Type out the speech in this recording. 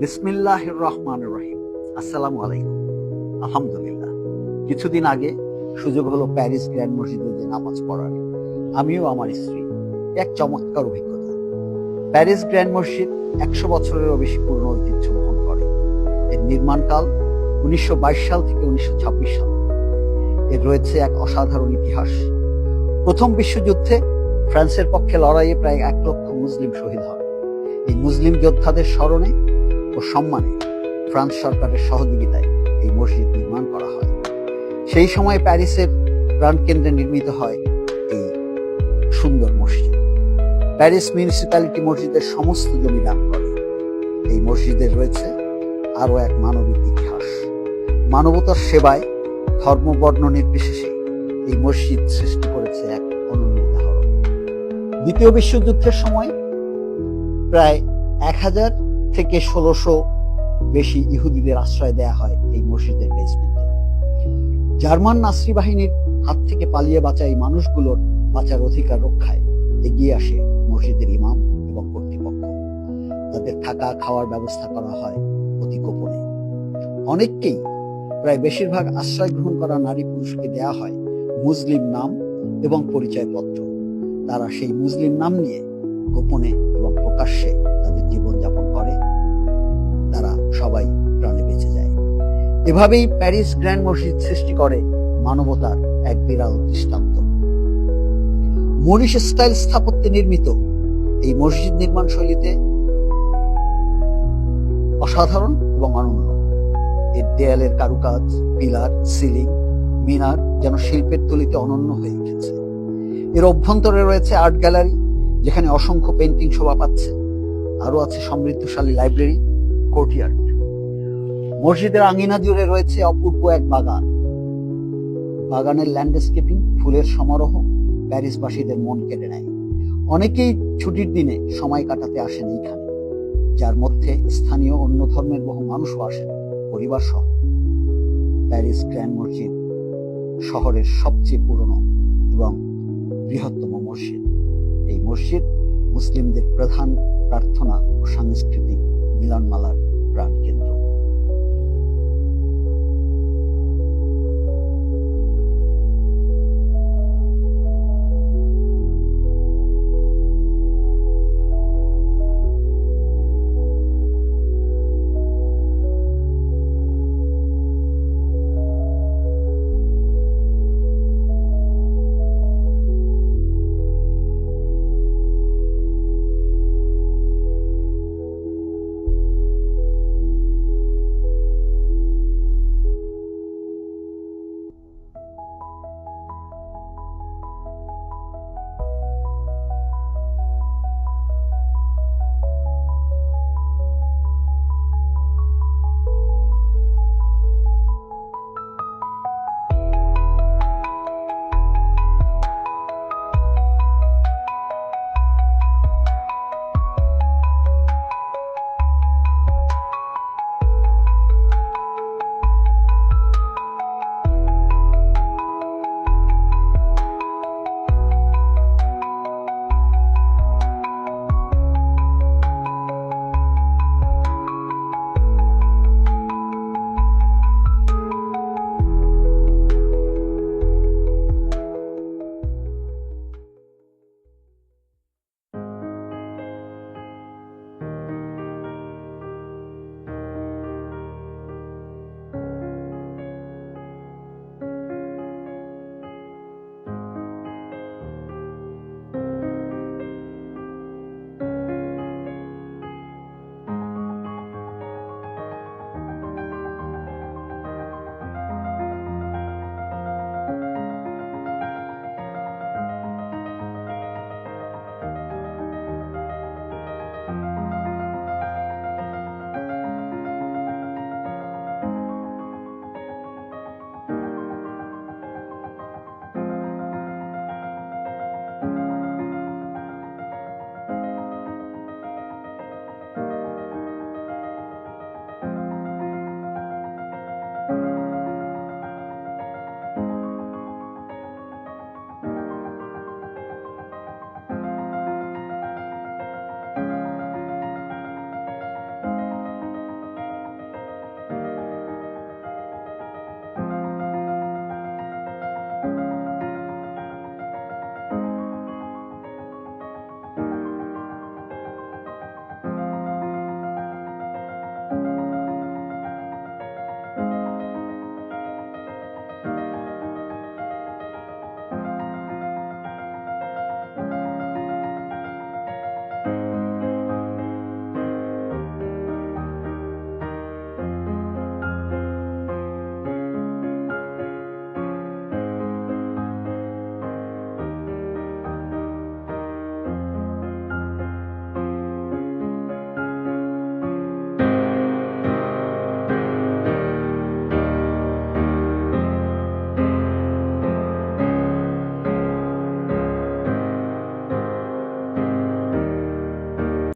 বিসমিল্লাহ রহমান রহিম আসসালামু আলাইকুম। আলহামদুলিল্লাহ। কিছুদিন আগে সুযোগ হলো প্যারিস গ্র্যান্ড মসজিদে যে নামাজ পড়ার। আমিও আমার স্ত্রী এক চমৎকার অভিজ্ঞতা। প্যারিস গ্র্যান্ড মসজিদ একশো বছরেরও বেশি পুরনো ঐতিহ্য বহন করে। এর নির্মাণকাল উনিশশো বাইশ সাল থেকে উনিশশো ছাব্বিশ সাল। এর রয়েছে এক অসাধারণ ইতিহাস। প্রথম বিশ্বযুদ্ধে ফ্রান্সের পক্ষে লড়াইয়ে প্রায় এক লক্ষ মুসলিম শহীদ হন। এই মুসলিম যোদ্ধাদের স্মরণে ও সম্মানে ফ্রান্স সরকারের সহযোগিতায় এই মসজিদ নির্মাণ করা হয়। সেই সময় প্যারিসের প্রাণকেন্দ্রে নির্মিত হয় এই সুন্দর মসজিদ। প্যারিস মিউনিসিপ্যালিটি মসজিদের সমস্ত জমি দান করে। এই মসজিদের রয়েছে আরও এক মানবিক ইতিহাস। মানবতার সেবায় ধর্ম বর্ণ নির্বিশেষে এই মসজিদ সৃষ্টি করেছে এক অনন্য উদাহরণ। দ্বিতীয় বিশ্বযুদ্ধের সময় প্রায় এক হাজার থেকে ষোলোশো বেশি ইহুদিদের আশ্রয় দেয়া হয় এই মসজিদের বেসমেন্টে জার্মান নাসরি বাহিনীর হাত থেকে পালিয়ে বাঁচা এই মানুষগুলোর বাঁচার অধিকার রক্ষায় এগিয়ে আসে মসজিদের ইমাম এবং কর্তৃপক্ষ। তাদের থাকা, খাওয়ার ব্যবস্থা করা হয় অতি গোপনে। অনেককেই প্রায় বেশিরভাগ আশ্রয় গ্রহণ করা নারী পুরুষকে দেয়া হয় মুসলিম নাম এবং পরিচয়পত্র। তারা সেই মুসলিম নাম নিয়ে গোপনে এবং প্রকাশ্যে তাদের জীবনযাপন এভাবেই প্যারিস গ্র্যান্ড মসজিদ সৃষ্টি করে মানবতার এক বিরাল দৃষ্টান্ত। মরিশ স্টাইল স্থাপত্যে নির্মিত এই মসজিদ নির্মাণ শৈলীতে অসাধারণ এবং অনন্য এর দেয়ালের কারুকাজ, পিলার, সিলিং, মিনার যেন শিল্পের তুলিতে অনন্য হয়ে উঠেছে। এর অভ্যন্তরে রয়েছে আর্ট গ্যালারি, যেখানে অসংখ্য পেন্টিং শোভা পাচ্ছে। আরও আছে সমৃদ্ধশালী লাইব্রেরি কোর্টিয়ার্ড মসজিদের আঙিনা জুড়ে রয়েছে অপূর্ব এক বাগান। বাগানের ল্যান্ডস্কেপিং ফুলের সমারোহ প্যারিসবাসীদের মন কেড়ে নেয়। অনেকেই ছুটির দিনে সময় কাটাতে আসেন এইখানে, যার মধ্যে স্থানীয় অন্য ধর্মের বহু মানুষও আসেন, পরিবার সহ। প্যারিস গ্র্যান্ড মসজিদ শহরের সবচেয়ে পুরনো এবং বৃহত্তম মসজিদ। এই মসজিদ মুসলিমদের প্রধান প্রার্থনা ও সাংস্কৃতিক মিলনমালার প্রাণকেন্দ্র।